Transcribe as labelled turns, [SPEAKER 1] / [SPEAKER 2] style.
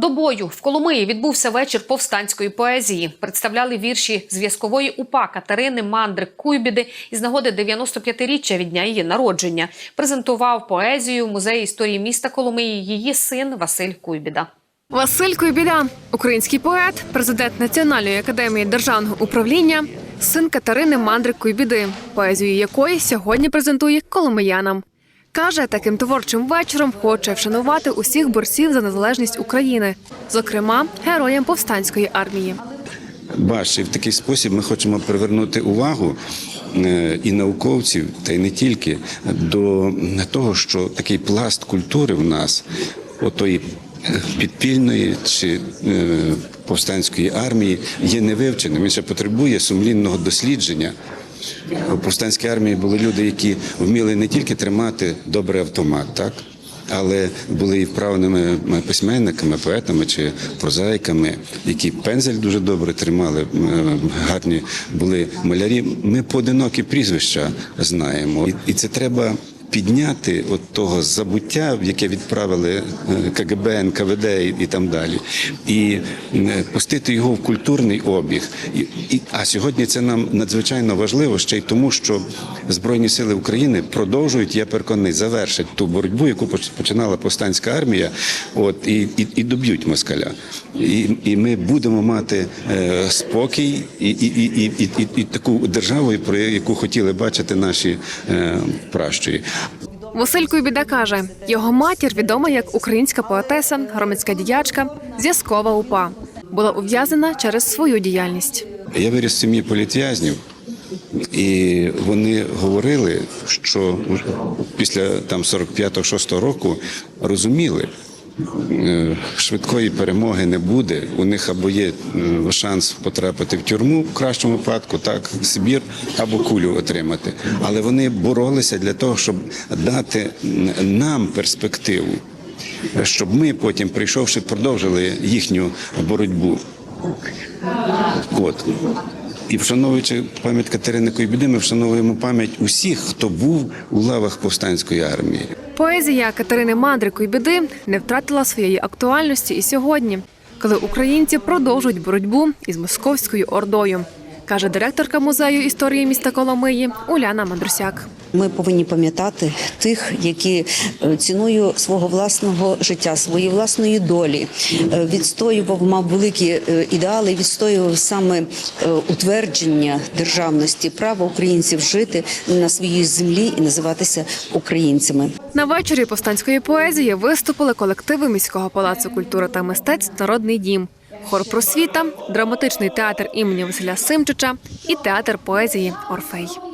[SPEAKER 1] До бою в Коломиї відбувся вечір повстанської поезії. Представляли вірші зв'язкової упа Катерини Мандрик Куйбіди із нагоди 95-річчя від дня її народження. Презентував поезію в музеї історії міста Коломиї її син Василь Куйбіда.
[SPEAKER 2] Василь Куйбіда, український поет, президент Національної академії державного управління, син Катерини Мандрик Куйбіди, поезію якої сьогодні презентує коломиянам. Каже, таким творчим вечором хоче вшанувати усіх борців за незалежність України, зокрема героям повстанської армії.
[SPEAKER 3] Бачите, в такий спосіб ми хочемо привернути увагу е, і науковців, та й не тільки до того, що такий пласт культури в нас, отої підпільної чи е, повстанської армії, є невивченим. Він ще потребує сумлінного дослідження. У повстанській армії були люди, які вміли не тільки тримати добрий автомат, так але були і вправними письменниками, поетами чи прозаїками, які пензель дуже добре тримали, гарні були малярі. Ми поодинокі прізвища знаємо, і це треба. Підняти от того забуття, в яке відправили е, КГБ, НКВД і, там далі, і е, пустити його в культурний обіг. І, а сьогодні це нам надзвичайно важливо ще й тому, що Збройні сили України продовжують, я переконаний, завершать ту боротьбу, яку починала повстанська армія, от і, і, і доб'ють москаля. І, і ми будемо мати е, спокій і, і, і, і, і, і таку державу, про яку хотіли бачити наші е, пращурі.
[SPEAKER 2] Василь Куйбіда каже, його матір відома як українська поетеса, громадська діячка, зв'язкова упа. Була ув'язана через свою діяльність.
[SPEAKER 3] Я виріс в сім'ї політв'язнів, і вони говорили, що після там 45-6 року розуміли. Е, Швидкої перемоги не буде. У них або є е, шанс потрапити в тюрму в кращому випадку, так Сибір, або кулю отримати. Але вони боролися для того, щоб дати нам перспективу, щоб ми потім, прийшовши, продовжили їхню боротьбу. От. І вшановуючи пам'ять Катерини Койбіди, ми вшановуємо пам'ять усіх, хто був у лавах повстанської армії.
[SPEAKER 2] Поезія Катерини Мандрик біди не втратила своєї актуальності і сьогодні, коли українці продовжують боротьбу із московською ордою, каже директорка музею історії міста Коломиї Уляна Мандрусяк.
[SPEAKER 4] Ми повинні пам'ятати тих, які е, ціною свого власного життя, своєї власної долі е, відстоював, мав великі е, ідеали, відстоював саме утвердження державності, права українців жити на своїй землі і називатися українцями.
[SPEAKER 2] На вечорі повстанської поезії виступили колективи міського палацу культури та мистецтв Народний дім, хор просвіта, драматичний театр імені Василя Симчича і театр поезії Орфей.